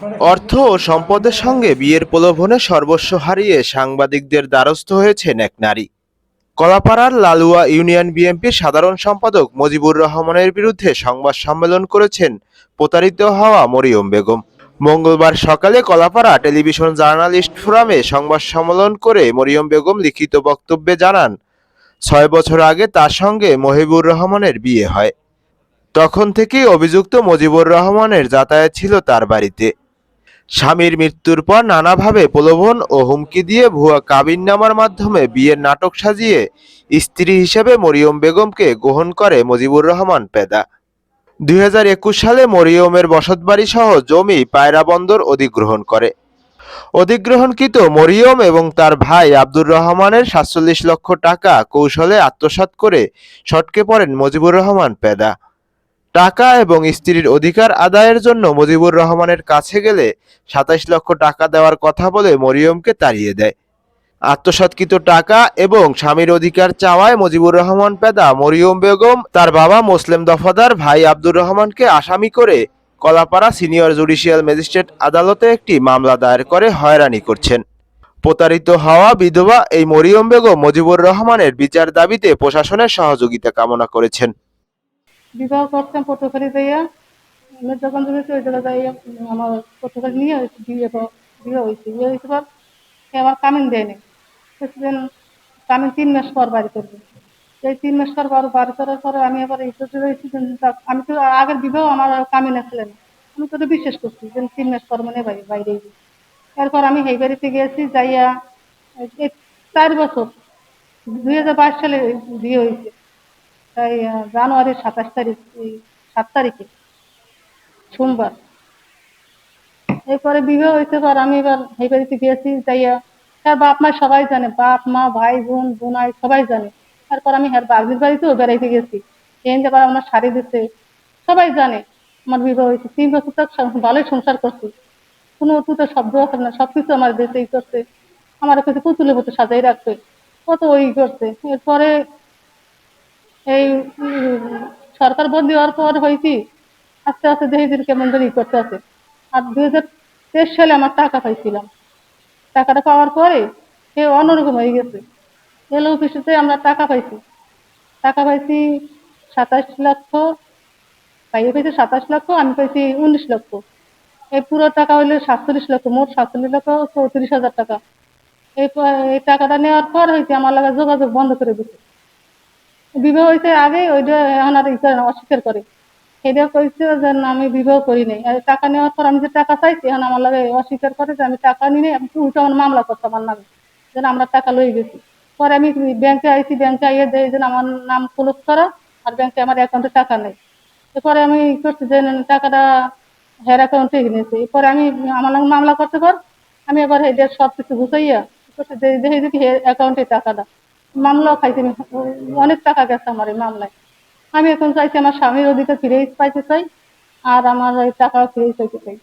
অর্থ ও সম্পদের সঙ্গে বিয়ের প্রলোভনে সর্বস্ব হারিয়ে সাংবাদিকদের দ্বারস্থ হয়েছেন এক নারী। কলাপাড়ার লালুয়া ইউনিয়ন বিএনপির সাধারণ সম্পাদক মজিবুর রহমানের বিরুদ্ধে সংবাদ সম্মেলন করেছেন প্রতারিত হওয়া মরিয়ম বেগম। মঙ্গলবার সকালে কলাপাড়া টেলিভিশন জার্নালিস্ট ফোরামে সংবাদ সম্মেলন করে মরিয়ম বেগম লিখিত বক্তব্যে জানান, ছয় বছর আগে তার সঙ্গে মহিবুর রহমানের বিয়ে হয়। তখন থেকেই অভিযুক্ত মজিবুর রহমানের যাতায়াত ছিল তার বাড়িতে। স্বামীর মৃত্যুর পর নানাভাবে প্রলোভন ও হুমকি দিয়ে ভুয়া কাবিননামার মাধ্যমে বিয়ের নাটক সাজিয়ে স্ত্রী হিসেবে মরিয়ম বেগমকে গ্রহণ করে মজিবুর রহমান পেদা। দুই হাজার একুশ সালে মরিয়মের বসতবাড়ি সহ জমি পায়রা বন্দর অধিগ্রহণ করে। অধিগ্রহণকৃত মরিয়ম এবং তার ভাই আব্দুর রহমানের সাতচল্লিশ লক্ষ টাকা কৌশলে আত্মসাৎ করে সটকে পড়েন মজিবুর রহমান পেদা। টাকা এবং স্ত্রীর অধিকার আদায়ের জন্য মুজিবুর রহমানের কাছে গেলে সাতাইশ লক্ষ টাকা দেওয়ার কথা বলে মরিয়মকে তাড়িয়ে দেয়। আত্মসাৎকৃত টাকা এবং স্বামীর অধিকার চাওয়ায় মুজিবুর রহমান পেদা মরিয়ম বেগম, তার বাবা মুসলিম দফাদার ভাই আব্দুর রহমানকে আসামি করে কলাপাড়া সিনিয়র জুডিশিয়াল ম্যাজিস্ট্রেট আদালতে একটি মামলা দায়ের করে হয়রানি করছেন। প্রতারিত হওয়া বিধবা এই মরিয়ম বেগম মুজিবুর রহমানের বিচার দাবিতে প্রশাসনের সহযোগিতা কামনা করেছেন। বিবাহ করতাম পটুখালি যাইয়া। আমি যখন জমেছে ওই জায়গায় যাইয়া আমার পটুখালি নিয়ে বিয়ে ক- বিয়ে হয়েছে। বিয়ে হয়েছে পর আমার কামিন দেয়নি সেদিন কামিন তিন মাস পর বাড়ি করবে। এই তিন মাস পর পর বাড়ি করার পরে আমি আবার করতে রয়েছি আমি তো আগের বিবাহ আমার কামিন আসলে না। আমি তো বিশ্বাস করছি যে তিন মাস পর মানে বাইরে এরপর আমি এই বাড়িতে গিয়েছি, যাইয়া চার বছর। দুই হাজার বাইশ সালে বিয়ে হয়েছে। জানুয়ারির সাতাশ তারিখ সাত তারিখে, সোমবার। এরপরে বিবাহ হয়েছে পর আমি এবার এই বাড়িতে গিয়েছি, যাইয়া তার বাপ মা সবাই জানে, বাপ মা, ভাই, বোন, বোনাই সবাই জানে। তারপর আমি হ্যার বাগদির বাড়িতেও বেড়াইতে গেছি। এই আবার আমার শাড়ি দিচ্ছে সবাই জানে আমার বিবাহ হয়েছে। তিন বছর সং- ভালোই সংসার করছি। কোনো অতুতে শব্দ আছে না, সবকিছু আমার দেশে ই করছে। আমার কাছে পুতুলের মতো সাজাই রাখছে। কত ওই করছে। এরপরে এই সরকার বদলি হওয়ার পর হয়েছি। আস্তে আস্তে ধীরে ধীরে কেমন ধরে ই করতে আছে। আর দুই হাজার তেইশ সালে আমার টাকা পাইছিলাম। টাকাটা পাওয়ার পরে সে অন্যরকম হয়ে গেছে। এলো অফিসেতে আমরা টাকা পাইছি। টাকা পাইছি সাতাশ লক্ষ। পাইয়ে পাইছি সাতাশ লক্ষ, আমি পাইছি উনিশ লক্ষ। এই পুরো টাকা হইল সাতচল্লিশ লক্ষ, মোট সাতচল্লিশ লক্ষ চৌত্রিশ হাজার টাকা। এই টাকাটা নেওয়ার পর হয়েছে আমার লাগা যোগাযোগ বন্ধ করে দিচ্ছে বিবাহ হয়েছে আগে ওইটা এখন আর অস্বীকার করে। এটা কইছে যে না, আমি বিবাহ করি নাই। আর টাকা নেওয়ার পর আমি যে টাকা চাইছি এখন আমার লাগে অস্বীকার করে যে আমি টাকা নিই নাই, আমি উল্টো আমার মামলা করতে আমার নামে যেন আমরা টাকা লই গেছি। পরে আমি ব্যাংকে আইছি ব্যাংকে আইয়ে দেয় যে আমার নাম ক্লোজ করা আর ব্যাংকে আমার অ্যাকাউন্টে টাকা নেই। এরপরে আমি করছি যে টাকাটা হের অ্যাকাউন্টে নিয়েছি। এরপরে আমি আমার নামে মামলা করতে পার আমি এবার এটা সব কিছু গুছাইয়া করছি দেখি দেখি অ্যাকাউন্টে টাকাটা। মামলাও খাইছি, অনেক টাকা গেছে আমার এই মামলায়। আমি এখন চাইছি আমার স্বামীর অধিকার ফিরে পাইতে চাই, আর আমার ওই টাকাও ফিরে পাইতে চাই।